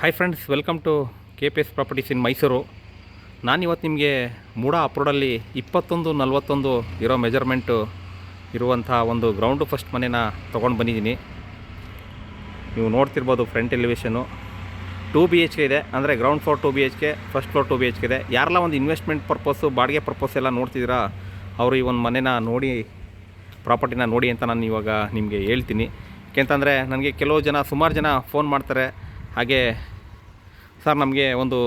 Hi friends welcome to K P S properties in Mysuru ನಾನಿವತ್ತು ನಿಮಗೆ ಮೂಡ ಅಪ್ರೋಡಲ್ಲಿ ಇಪ್ಪತ್ತೊಂದು, ನಲ್ವತ್ತೊಂದು ಇರೋ ಮೆಜರ್ಮೆಂಟು ಇರುವಂಥ ಒಂದು ಗ್ರೌಂಡು ಫಸ್ಟ್ ಮನೇನ ತೊಗೊಂಡು ಬಂದಿದ್ದೀನಿ. ನೀವು ನೋಡ್ತಿರ್ಬೋದು front elevation two B H K ಇದೆ. ಅಂದರೆ ground floor two B H K first floor two B H K ಇದೆ. ಯಾರೆಲ್ಲ ಒಂದು ಇನ್ವೆಸ್ಟ್ಮೆಂಟ್ ಪರ್ಪಸ್ಸು ಬಾಡಿಗೆ ಪರ್ಪಸ್ ಎಲ್ಲ ನೋಡ್ತಿದ್ದೀರಾ, ಅವರು ಈ ಒಂದು ಮನೇನ ನೋಡಿ ಪ್ರಾಪರ್ಟಿನ ನೋಡಿ ಅಂತ ನಾನು ಇವಾಗ ನಿಮಗೆ ಹೇಳ್ತೀನಿ. ಯಾಕೆಂತಂದರೆ ನನಗೆ ಕೆಲವು ಜನ, ಸುಮಾರು ಜನ ಫೋನ್ ಮಾಡ್ತಾರೆ. ಹಾಗೆ ಸರ್, ನಮಗೆ ಒಂದು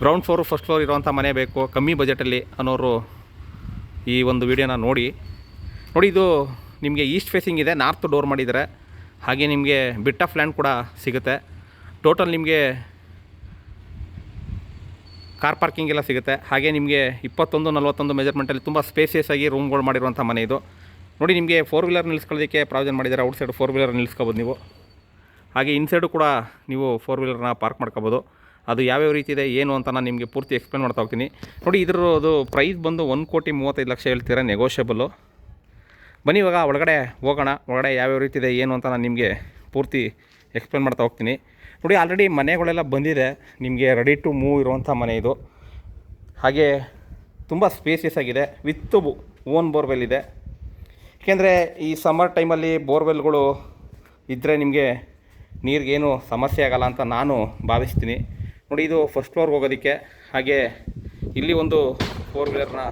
ಗ್ರೌಂಡ್ ಫ್ಲೋರು ಫಸ್ಟ್ ಫ್ಲೋರ್ ಇರುವಂಥ ಮನೆ ಬೇಕು. ಕಮ್ಮಿ ಬಜೆಟಲ್ಲಿ ಅನ್ನೋರು ಈ ಒಂದು ವಿಡಿಯೋನ ನೋಡಿ. ನೋಡಿ, ಇದು ನಿಮಗೆ ಈಸ್ಟ್ ಫೇಸಿಂಗ್ ಇದೆ ನಾರ್ತ್ ಡೋರ್ ಮಾಡಿದ್ದಾರೆ. ಹಾಗೆ ನಿಮಗೆ ಬಿಟ್ ಆಫ್ ಲ್ಯಾಂಡ್ ಕೂಡ ಸಿಗುತ್ತೆ. ಟೋಟಲ್ ನಿಮಗೆ ಕಾರ್ ಪಾರ್ಕಿಂಗ್ ಎಲ್ಲ ಸಿಗುತ್ತೆ. ಹಾಗೆ ನಿಮಗೆ ಇಪ್ಪತ್ತೊಂದು, ನಲ್ವತ್ತೊಂದು ಮೆಜರ್ಮೆಂಟಲ್ಲಿ ತುಂಬ ಸ್ಪೇಸಿಯಸ್ ಆಗಿ ರೂಮ್ಗಳು ಮಾಡಿರುವಂಥ ಮನೆ ಇದು. ನೋಡಿ, ನಿಮಗೆ ಫೋರ್ ವೀಲರ್ ನಿಲ್ಲಿಸ್ಕೊಳ್ಳೋದಕ್ಕೆ ಪ್ರಾವಿಷನ್ ಮಾಡಿದ್ದಾರೆ. ಔಟ್ ಸೈಡ್ ಫೋರ್ ವೀಲರ್ ನಿಲ್ಲಿಸ್ಕೋಬೋದು ನೀವು. ಹಾಗೆ ಇನ್ಸೈಡು ಕೂಡ ನೀವು ಫೋರ್ ವೀಲರ್ನ ಪಾರ್ಕ್ ಮಾಡ್ಕೋಬೋದು. ಅದು ಯಾವ್ಯಾವ ರೀತಿ ಇದೆ, ಏನು ಅಂತ ನಾನು ನಿಮಗೆ ಪೂರ್ತಿ ಎಕ್ಸ್ಪ್ಲೇನ್ ಮಾಡ್ತಾ ಹೋಗ್ತೀನಿ. ನೋಡಿ ಇದರದು ಪ್ರೈಸ್ ಬಂದು ಒಂದು ಕೋಟಿ ಮೂವತ್ತೈದು ಲಕ್ಷ ಹೇಳ್ತೀರಾ ನೆಗೋಷಿಯಬಲ್ಲು ಬನ್ನಿ ಇವಾಗ ಒಳಗಡೆ ಹೋಗೋಣ, ಒಳಗಡೆ ಯಾವ್ಯಾವ ರೀತಿ ಇದೆ, ಏನು ಅಂತ ನಾನು ನಿಮಗೆ ಪೂರ್ತಿ ಎಕ್ಸ್ಪ್ಲೇನ್ ಮಾಡ್ತಾ ಹೋಗ್ತೀನಿ. ನೋಡಿ ಆಲ್ರೆಡಿ ಮನೆಗಳೆಲ್ಲ ಬಂದಿದೆ, ನಿಮಗೆ ರೆಡಿ ಟು ಮೂವ್ ಇರುವಂಥ ಮನೆ ಇದು. ಹಾಗೆ ತುಂಬ ಸ್ಪೇಸಿಯಸ್ ಆಗಿದೆ ವಿತ್ ಓನ್ ಬೋರ್ವೆಲ್ ಇದೆ. ಏಕೆಂದರೆ ಈ ಸಮ್ಮರ್ ಟೈಮಲ್ಲಿ ಬೋರ್ವೆಲ್ಗಳು ಇದ್ದರೆ ನಿಮಗೆ ನೀರಿಗೇನು ಸಮಸ್ಯೆ ಆಗಲ್ಲ ಅಂತ ನಾನು ಭಾವಿಸ್ತೀನಿ. ನೋಡಿ, ಇದು ಫಸ್ಟ್ ಫ್ಲೋರ್ಗೆ ಹೋಗೋದಕ್ಕೆ ಹಾಗೆ ಇಲ್ಲಿ ಒಂದು ಫೋರ್ ವೀಲರ್ನ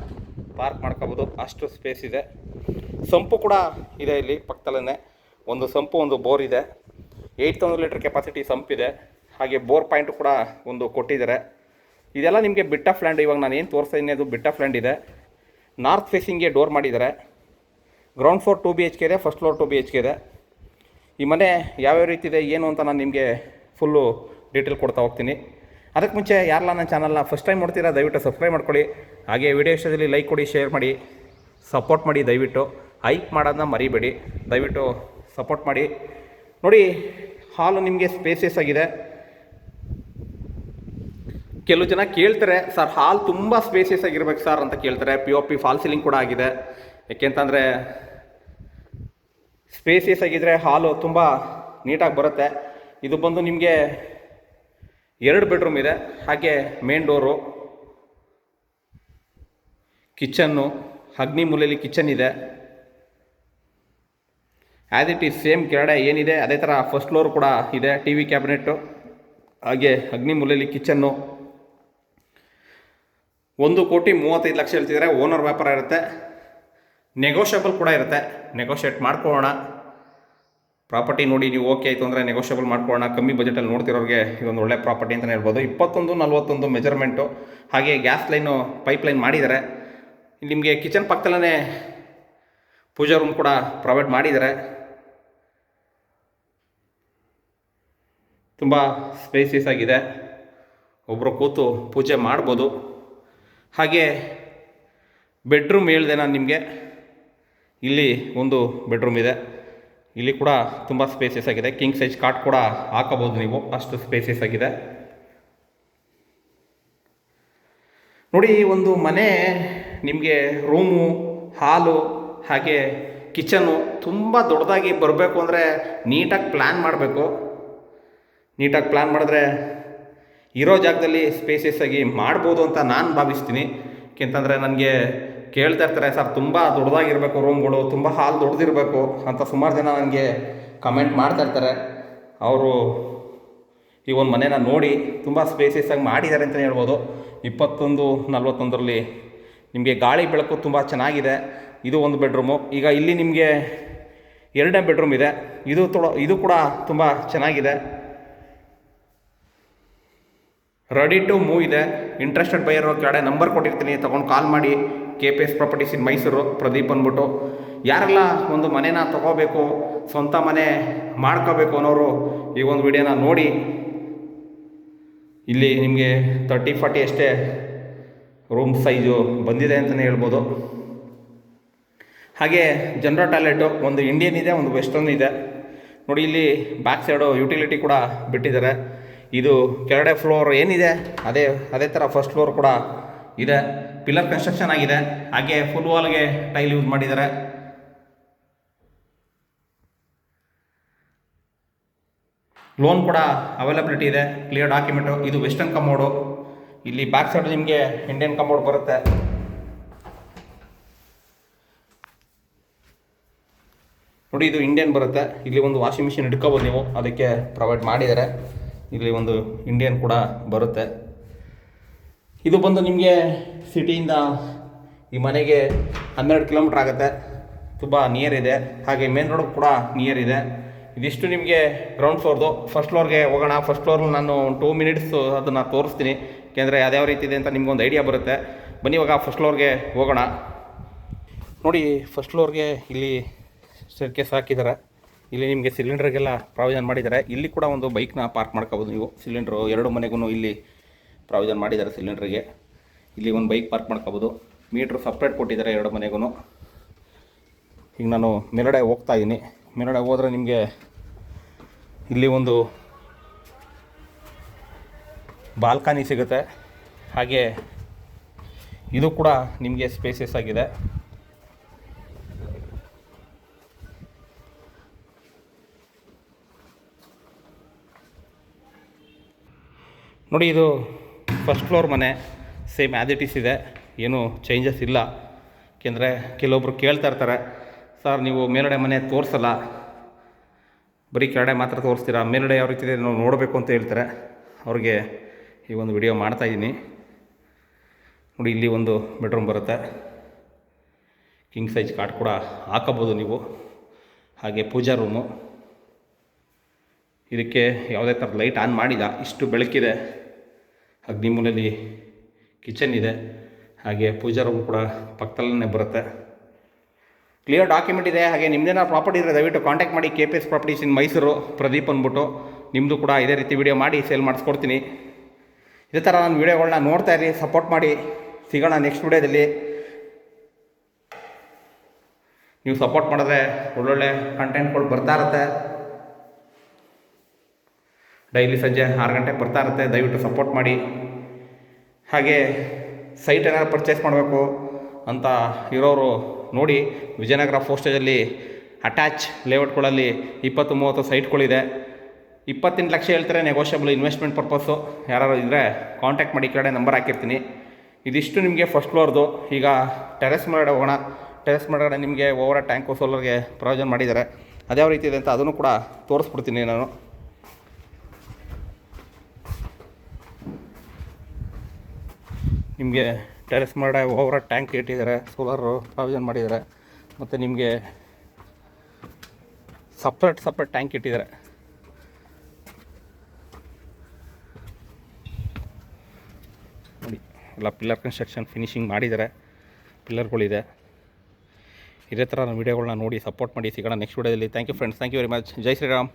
ಪಾರ್ಕ್ ಮಾಡ್ಕೋಬೋದು. ಅಷ್ಟು ಸ್ಪೇಸ್ ಇದೆ. ಸಂಪು ಕೂಡ ಇದೆ ಇಲ್ಲಿ ಪಕ್ಕದಲ್ಲೇ ಒಂದು ಸಂಪು, ಒಂದು ಬೋರ್ ಇದೆ. ಏಯ್ಟ್ ತೌಸಂಡ್ ಲೀಟರ್ ಕೆಪಾಸಿಟಿ ಸಂಪಿದೆ ಹಾಗೆ ಬೋರ್ ಪಾಯಿಂಟ್ ಕೂಡ ಒಂದು ಕೊಟ್ಟಿದ್ದಾರೆ. ಇದೆಲ್ಲ ನಿಮಗೆ ಬಿಟ್ಟ ಆಫ್ ಲ್ಯಾಂಡ್ ಇವಾಗ ನಾನು ಏನು ತೋರಿಸ್ತಾ ಇದ್ದೀನಿ, ಅದು ಬಿಟ್ಟ ಆಫ್ ಲ್ಯಾಂಡ್ ಇದೆ ನಾರ್ತ್ ಫೇಸಿಂಗ್ಗೆ ಡೋರ್ ಮಾಡಿದ್ದಾರೆ. Ground floor two B H K ಇದೆ first floor two B H K ಇದೆ. ಈ ಮನೆ ಯಾವ್ಯಾವ ರೀತಿ ಇದೆ, ಏನು ಅಂತ ನಾನು ನಿಮಗೆ ಫುಲ್ಲು ಡೀಟೇಲ್ ಕೊಡ್ತಾ ಹೋಗ್ತೀನಿ. ಅದಕ್ಕೆ ಮುಂಚೆ ಯಾರಲ್ಲ ನನ್ನ ಚಾನಲ್ನ ಫಸ್ಟ್ ಟೈಮ್ ನೋಡ್ತೀರಾ, ದಯವಿಟ್ಟು ಸಬ್ಸ್ಕ್ರೈಬ್ ಮಾಡ್ಕೊಳ್ಳಿ. ಹಾಗೆ ವಿಡಿಯೋ ಇಷ್ಟದಲ್ಲಿ ಲೈಕ್ ಕೊಡಿ ಶೇರ್ ಮಾಡಿ ಸಪೋರ್ಟ್ ಮಾಡಿ ದಯವಿಟ್ಟು. ಹೈಕ್ ಮಾಡೋದನ್ನ ಮರಿಬೇಡಿ. ದಯವಿಟ್ಟು ಸಪೋರ್ಟ್ ಮಾಡಿ. ನೋಡಿ ಹಾಲು ನಿಮಗೆ ಸ್ಪೇಸಿಯಸ್ ಆಗಿದೆ. ಕೆಲವು ಜನ ಕೇಳ್ತಾರೆ, ಸರ್ ಹಾಲ್ ತುಂಬ ಸ್ಪೇಸಿಯಸ್ ಆಗಿರ್ಬೇಕು ಸರ್ ಅಂತ ಕೇಳ್ತಾರೆ. P O P false ceiling ಕೂಡ ಆಗಿದೆ. ಯಾಕೆಂತಂದರೆ ಸ್ಪೇಸಿಯಸ್ ಆಗಿದ್ದರೆ ಹಾಲು ತುಂಬ ನೀಟಾಗಿ ಬರುತ್ತೆ. ಇದು ಬಂದು ನಿಮಗೆ ಎರಡು ಬೆಡ್ರೂಮ್ ಇದೆ, ಹಾಗೆ ಮೇನ್ ಡೋರು ಕಿಚನ್ನು ಅಗ್ನಿ ಮೂಲೆಯಲ್ಲಿ ಕಿಚನ್ ಇದೆ. ಆ್ಯಸ್ ಇಟ್ ಈಸ್ ಸೇಮ್ ಕೆರಡೆ ಏನಿದೆ, ಅದೇ ಥರ ಫಸ್ಟ್ ಫ್ಲೋರ್ ಕೂಡ ಇದೆ ಟಿ ವಿ ಕ್ಯಾಬಿನೆಟ್ಟು ಹಾಗೆ ಅಗ್ನಿ ಮೂಲೆಯಲ್ಲಿ ಕಿಚನ್ನು ಒಂದು ಕೋಟಿ ಮೂವತ್ತೈದು ಲಕ್ಷ ಹೇಳ್ತಿದ್ರೆ ಓನರ್ ವ್ಯಾಪಾರ ಇರುತ್ತೆ ನೆಗೋಷಿಯಬಲ್ ಕೂಡ ಇರುತ್ತೆ. ನೆಗೋಷಿಯೇಟ್ ಮಾಡ್ಕೊಳ್ಳೋಣ. ಪ್ರಾಪರ್ಟಿ ನೋಡಿ ನೀವು ಓಕೆ ಆಯಿತು ಅಂದರೆ ನೆಗೋಷಿಯಬಲ್ ಮಾಡ್ಕೊಳ್ಳೋಣ. ಕಮ್ಮಿ ಬಜೆಟಲ್ಲಿ ನೋಡ್ತಿರೋರಿಗೆ ಇದೊಂದು ಒಳ್ಳೆ ಪ್ರಾಪರ್ಟಿ ಅಂತಲೇ ಹೇಳ್ಬೋದು. ಇಪ್ಪತ್ತೊಂದು, ನಲ್ವತ್ತೊಂದು ಮೆಜರ್ಮೆಂಟು ಹಾಗೆ ಗ್ಯಾಸ್ ಲೈನು ಪೈಪ್ ಲೈನ್ ಮಾಡಿದ್ದಾರೆ. ನಿಮಗೆ ಕಿಚನ್ ಪಕ್ಕದಲ್ಲೇ ಪೂಜಾ ರೂಮ್ ಕೂಡ ಪ್ರೊವೈಡ್ ಮಾಡಿದ್ದಾರೆ. ತುಂಬ ಸ್ಪೇಸಿಯಸ್ ಆಗಿದೆ. ಒಬ್ಬರು ಕೂತು ಪೂಜೆ ಮಾಡ್ಬೋದು. ಹಾಗೆ ಬೆಡ್ರೂಮ್ ಹೇಳಿದೆ ನಾನು ನಿಮಗೆ. ಇಲ್ಲಿ ಒಂದು ಬೆಡ್ರೂಮ್ ಇದೆ. ಇಲ್ಲಿ ಕೂಡ ತುಂಬ ಸ್ಪೇಸಸ್ ಆಗಿದೆ. ಕಿಂಗ್ ಸೈಜ್ ಕಾಟ್ ಕೂಡ ಹಾಕಬಹುದು ನೀವು. ಅಷ್ಟು ಸ್ಪೇಸಸ್ ಆಗಿದೆ. ನೋಡಿ, ಈ ಒಂದು ಮನೆ ನಿಮಗೆ ರೂಮು ಹಾಲು ಹಾಗೆ ಕಿಚನು ತುಂಬ ದೊಡ್ಡದಾಗಿ ಬರಬೇಕು ಅಂದರೆ ನೀಟಾಗಿ ಪ್ಲ್ಯಾನ್ ಮಾಡಬೇಕು. ನೀಟಾಗಿ ಪ್ಲ್ಯಾನ್ ಮಾಡಿದ್ರೆ ಇರೋ ಜಾಗದಲ್ಲಿ ಸ್ಪೇಸಸ್ ಆಗಿ ಮಾಡ್ಬೋದು ಅಂತ ನಾನು ಭಾವಿಸ್ತೀನಿ. ಯಾಕೆಂತಂದರೆ ನನಗೆ ಕೇಳ್ತಾ ಇರ್ತಾರೆ, ಸರ್, ತುಂಬ ದೊಡ್ಡದಾಗಿರಬೇಕು ರೂಮ್ಗಳು ತುಂಬ ಹಾಲ್ ದೊಡ್ಡದಿರಬೇಕು ಅಂತ ಸುಮಾರು ಜನ ನನಗೆ ಕಮೆಂಟ್ ಮಾಡ್ತಾ ಇರ್ತಾರೆ. ಅವರು ಈ ಒಂದು ಮನೇನ ನೋಡಿ ತುಂಬ ಸ್ಪೇಸಿಯಸ್ಸಾಗಿ ಮಾಡಿದ್ದಾರೆ ಅಂತಲೇ ಹೇಳ್ಬೋದು. ಇಪ್ಪತ್ತೊಂದು ನಲ್ವತ್ತೊಂದರಲ್ಲಿ ನಿಮಗೆ ಗಾಳಿ ಬೆಳಕು ತುಂಬ ಚೆನ್ನಾಗಿದೆ. ಇದು ಒಂದು ಬೆಡ್ರೂಮು ಈಗ ಇಲ್ಲಿ ನಿಮಗೆ ಎರಡನೇ ಬೆಡ್ರೂಮ್ ಇದೆ. ಇದು ತೊಡ, ಇದು ಕೂಡ ತುಂಬ ಚೆನ್ನಾಗಿದೆ. ರೆಡಿ ಟು ಮೂವ್ ಇದೆ. ಇಂಟ್ರೆಸ್ಟೆಡ್ ಬೈಯರ್ ಕೆಳಗಡೆ ನಂಬರ್ ಕೊಟ್ಟಿರ್ತೀನಿ, ತೊಗೊಂಡು ಕಾಲ್ ಮಾಡಿ. K P S properties in Mysuru Pradeep ಅಂದ್ಬಿಟ್ಟು, ಯಾರೆಲ್ಲ ಒಂದು ಮನೇನ ತಗೋಬೇಕು, ಸ್ವಂತ ಮನೆ ಮಾಡ್ಕೋಬೇಕು ಅನ್ನೋರು, ಈ ಒಂದು ವಿಡಿಯೋನ ನೋಡಿ. ಇಲ್ಲಿ ನಿಮಗೆ ತರ್ಟಿ ಫಾರ್ಟಿ ಅಷ್ಟೇ ರೂಮ್ ಸೈಜು ಬಂದಿದೆ ಅಂತಲೇ ಹೇಳ್ಬೋದು. ಹಾಗೆ ಜನರಲ್ ಟಾಯ್ಲೆಟು ಒಂದು ಇಂಡಿಯನ್ ಇದೆ, ಒಂದು ವೆಸ್ಟರ್ನ್ ಇದೆ. ನೋಡಿ, ಇಲ್ಲಿ ಬ್ಯಾಕ್ ಸೈಡು ಯುಟಿಲಿಟಿ ಕೂಡ ಬಿಟ್ಟಿದ್ದಾರೆ. ಇದು ಕೆಳಗಡೆ ಫ್ಲೋರ್ ಏನಿದೆ, ಅದೇ ಅದೇ ಥರ ಫಸ್ಟ್ ಫ್ಲೋರ್ ಕೂಡ ಇದೆ. ಪಿಲ್ಲರ್ ಕನ್ಸ್ಟ್ರಕ್ಷನ್ ಆಗಿದೆ. ಹಾಗೆ ಫುಲ್ ವಾಲ್ಗೆ ಟೈಲ್ ಯೂಸ್ ಮಾಡಿದ್ದಾರೆ. ಲೋನ್ ಕೂಡ ಅವೈಲಬಿಲಿಟಿ ಇದೆ. ಕ್ಲಿಯರ್ ಡಾಕ್ಯುಮೆಂಟು ಇದು ವೆಸ್ಟರ್ನ್ ಕಮೋಡು ಇಲ್ಲಿ ಬ್ಯಾಕ್ ಸೈಡ್ ನಿಮಗೆ ಇಂಡಿಯನ್ ಕಮೋಡ್ ಬರುತ್ತೆ. ನೋಡಿ, ಇದು ಇಂಡಿಯನ್ ಬರುತ್ತೆ. ಇಲ್ಲಿ ಒಂದು ವಾಷಿಂಗ್ ಮಿಷಿನ್ ಇಟ್ಕೋಬೋದು ನೀವು. ಅದಕ್ಕೆ ಪ್ರೊವೈಡ್ ಮಾಡಿದ್ದಾರೆ. ಇಲ್ಲಿ ಒಂದು ಇಂಡಿಯನ್ ಕೂಡ ಬರುತ್ತೆ. ಇದು ಬಂದು ನಿಮಗೆ ಸಿಟಿಯಿಂದ ಈ ಮನೆಗೆ ಹನ್ನೆರಡು ಕಿಲೋಮೀಟ್ರ್ ಆಗುತ್ತೆ. ತುಂಬ ನಿಯರ್ ಇದೆ. ಹಾಗೆ ಮೇನ್ ರೋಡ್ ಕೂಡ ನಿಯರ್ ಇದೆ. ಇದಿಷ್ಟು ನಿಮಗೆ ಗ್ರೌಂಡ್ ಫ್ಲೋರ್ದು ಫಸ್ಟ್ ಫ್ಲೋರ್ಗೆ ಹೋಗೋಣ. ಫಸ್ಟ್ ಫ್ಲೋರ್ಲಿ ನಾನು ಟೂ ಮಿನಿಟ್ಸ್ ಅದನ್ನು ತೋರಿಸ್ತೀನಿ. ಯಾಕೆಂದರೆ ಯಾವ್ಯಾವ ರೀತಿ ಇದೆ ಅಂತ ನಿಮ್ಗೊಂದು ಐಡಿಯಾ ಬರುತ್ತೆ. ಬನ್ನಿ ಇವಾಗ ಫಸ್ಟ್ ಫ್ಲೋರ್ಗೆ ಹೋಗೋಣ. ನೋಡಿ ಫಸ್ಟ್ ಫ್ಲೋರ್ಗೆ ಇಲ್ಲಿ ಸ್ಟೇರ್ಕೇಸ್ ಹಾಕಿದ್ದಾರೆ ಇಲ್ಲಿ ನಿಮಗೆ ಸಿಲಿಂಡರ್ಗೆಲ್ಲ ಪ್ರಾವಿಷನ್ ಮಾಡಿದ್ದಾರೆ ಇಲ್ಲಿ ಕೂಡ ಒಂದು ಬೈಕ್ನ ಪಾರ್ಕ್ ಮಾಡ್ಕೋಬೋದು ನೀವು. ಸಿಲಿಂಡ್ರು ಎರಡು ಮನೆಗೂ ಇಲ್ಲಿ ಪ್ರಾವಿಷನ್ ಮಾಡಿದ್ದಾರೆ ಸಿಲಿಂಡ್ರಿಗೆ. ಇಲ್ಲಿ ಒಂದು ಬೈಕ್ ಪಾರ್ಕ್ ಮಾಡ್ಕೋಬೋದು. ಮೀಟ್ರ್ ಸಪ್ರೇಟ್ ಕೊಟ್ಟಿದ್ದಾರೆ ಎರಡು ಮನೆಗೂ. ಈಗ ನಾನು ಮೇಲಡೆ ಹೋಗ್ತಾ ಇದ್ದೀನಿ ಮೇಲಡೆ ಹೋದರೆ ನಿಮಗೆ ಇಲ್ಲಿ ಒಂದು ಬಾಲ್ಕನಿ ಸಿಗುತ್ತೆ. ಹಾಗೆ ಇದು ಕೂಡ ನಿಮಗೆ ಸ್ಪೇಸಸ್ ಆಗಿದೆ. ನೋಡಿ ಇದು ಫಸ್ಟ್ ಫ್ಲೋರ್ ಮನೆ ಸೇಮ್ ಆ್ಯಸ್ ಇಟ್ ಈಸ್ ಇದೆ. ಏನೂ ಚೇಂಜಸ್ ಇಲ್ಲ. ಏಕೆಂದರೆ ಕೆಲವೊಬ್ಬರು ಕೇಳ್ತಾ ಇರ್ತಾರೆ ಸರ್ ನೀವು ಮೇಲ್ಗಡೆ ಮನೆ ತೋರಿಸಲ್ಲ. ಬರೀ ಕೆಳಗಡೆ ಮಾತ್ರ ತೋರಿಸ್ತೀರಾ? ಮೇಲ್ಗಡೆ ಯಾವ ರೀತಿ ಇದೆ ನಾವು ನೋಡಬೇಕು ಅಂತ ಹೇಳ್ತಾರೆ. ಅವ್ರಿಗೆ ಈ ಒಂದು ವಿಡಿಯೋ ಮಾಡ್ತಾಯಿದ್ದೀನಿ ನೋಡಿ, ಇಲ್ಲಿ ಒಂದು ಬೆಡ್ರೂಮ್ ಬರುತ್ತೆ. ಕಿಂಗ್ ಸೈಜ್ ಕಾಟ್ ಕೂಡ ಹಾಕಬೋದು ನೀವು. ಹಾಗೆ ಪೂಜಾ ರೂಮು ಇದಕ್ಕೆ ಯಾವುದೇ ಥರದ ಲೈಟ್ ಆನ್ ಮಾಡಿಲ್ಲ. ಇಷ್ಟು ಬೆಳಕಿದೆ. ಅಗ್ನಿ ಮೂಲೆಯಲ್ಲಿ ಕಿಚನ್ ಇದೆ. ಹಾಗೆ ಪೂಜಾ ರೂಮ್ ಕೂಡ ಪಕ್ಕದಲ್ಲೇ ಬರುತ್ತೆ. ಕ್ಲಿಯರ್ ಡಾಕ್ಯುಮೆಂಟ್ ಇದೆ. ಹಾಗೆ ನಿಮ್ಮದೇನ ಪ್ರಾಪರ್ಟಿ ಇದ್ದರೆ ದಯವಿಟ್ಟು ಕಾಂಟ್ಯಾಕ್ಟ್ ಮಾಡಿ K P S properties in Mysuru Pradeep ಅಂದ್ಬಿಟ್ಟು. ನಿಮ್ಮದು ಕೂಡ ಇದೇ ರೀತಿ ವಿಡಿಯೋ ಮಾಡಿ ಸೇಲ್ ಮಾಡಿಸ್ಕೊಡ್ತೀನಿ. ಇದೇ ಥರ ನಾನು ವೀಡಿಯೋಗಳನ್ನ ನೋಡ್ತಾ ಇರಿ ಸಪೋರ್ಟ್ ಮಾಡಿ. ಸಿಗೋಣ ನೆಕ್ಸ್ಟ್ ವಿಡಿಯೋದಲ್ಲಿ ನೀವು ಸಪೋರ್ಟ್ ಮಾಡಿದ್ರೆ ಒಳ್ಳೊಳ್ಳೆ ಕಂಟೆಂಟ್ಗಳು ಬರ್ತಾ ಇರುತ್ತೆ. ಡೈಲಿ ಸಂಜೆ ಆರು ಗಂಟೆಗೆ ಬರ್ತಾ ಇರುತ್ತೆ, ದಯವಿಟ್ಟು ಸಪೋರ್ಟ್ ಮಾಡಿ. ಹಾಗೆ ಸೈಟ್ ಏನಾದ್ರು ಪರ್ಚೇಸ್ ಮಾಡಬೇಕು ಅಂತ ಇರೋರು ನೋಡಿ. ವಿಜಯನಗರ ಫೋಸ್ಟೇಜಲ್ಲಿ ಅಟ್ಯಾಚ್ ಲೇಔಟ್ಗಳಲ್ಲಿ ಇಪ್ಪತ್ತು ಮೂವತ್ತು ಸೈಟ್ಗಳಿದೆ ಇಪ್ಪತ್ತೆಂಟು ಲಕ್ಷ ಹೇಳ್ತಾರೆ ನೆಗೋಷಿಯಬಲ್ ಇನ್ವೆಸ್ಟ್ಮೆಂಟ್ ಪರ್ಪಸ್ಸು ಯಾರು ಇದ್ದರೆ ಕಾಂಟ್ಯಾಕ್ಟ್ ಮಾಡಿ, ಕಡೆ ನಂಬರ್ ಹಾಕಿರ್ತೀನಿ. ಇದಿಷ್ಟು ನಿಮಗೆ ಫಸ್ಟ್ ಫ್ಲೋರ್ದು ಈಗ ಟೆರೆಸ್ ಮೇಲ್ಗಡೆ ಹೋಗೋಣ. ಟೆರೆಸ್ ಮೇಲ್ಗಡೆ ನಿಮಗೆ ಓವರ್ ಟ್ಯಾಂಕು ಸೋಲರ್ಗೆ ಪ್ರಯೋಜನ ಮಾಡಿದ್ದಾರೆ. ಅದ್ಯಾವ ರೀತಿ ಇದೆ ಅಂತ ಅದನ್ನು ಕೂಡ ತೋರಿಸ್ಬಿಡ್ತೀನಿ ನಾನು. ನಿಮಗೆ ಟೆರೆಸ್ ಮಾಡ ಓವರ್ ಟ್ಯಾಂಕ್ ಇಟ್ಟಿದ್ದಾರೆ ಸೋಲಾರು ಪ್ರಾವಿಷನ್ ಮಾಡಿದ್ದಾರೆ, ಮತ್ತು ನಿಮಗೆ ಸಪ್ರೇಟ್ ಸಪ್ರೇಟ್ ಟ್ಯಾಂಕ್ ಇಟ್ಟಿದ್ದಾರೆ. ನೋಡಿ, ಎಲ್ಲ ಪಿಲ್ಲರ್ ಕನ್ಸ್ಟ್ರಕ್ಷನ್ ಫಿನಿಶಿಂಗ್ ಮಾಡಿದ್ದಾರೆ ಪಿಲ್ಲರ್ಗಳಿದೆ ಇದೇ ಥರ ವೀಡಿಯೋಗಳನ್ನ ನೋಡಿ ಸಪೋರ್ಟ್ ಮಾಡಿ, ಸಿಗೋಣ ನೆಕ್ಸ್ಟ್ ವೀಡಿಯೋದಲ್ಲಿ thank you friends thank you very much Jai Shriram.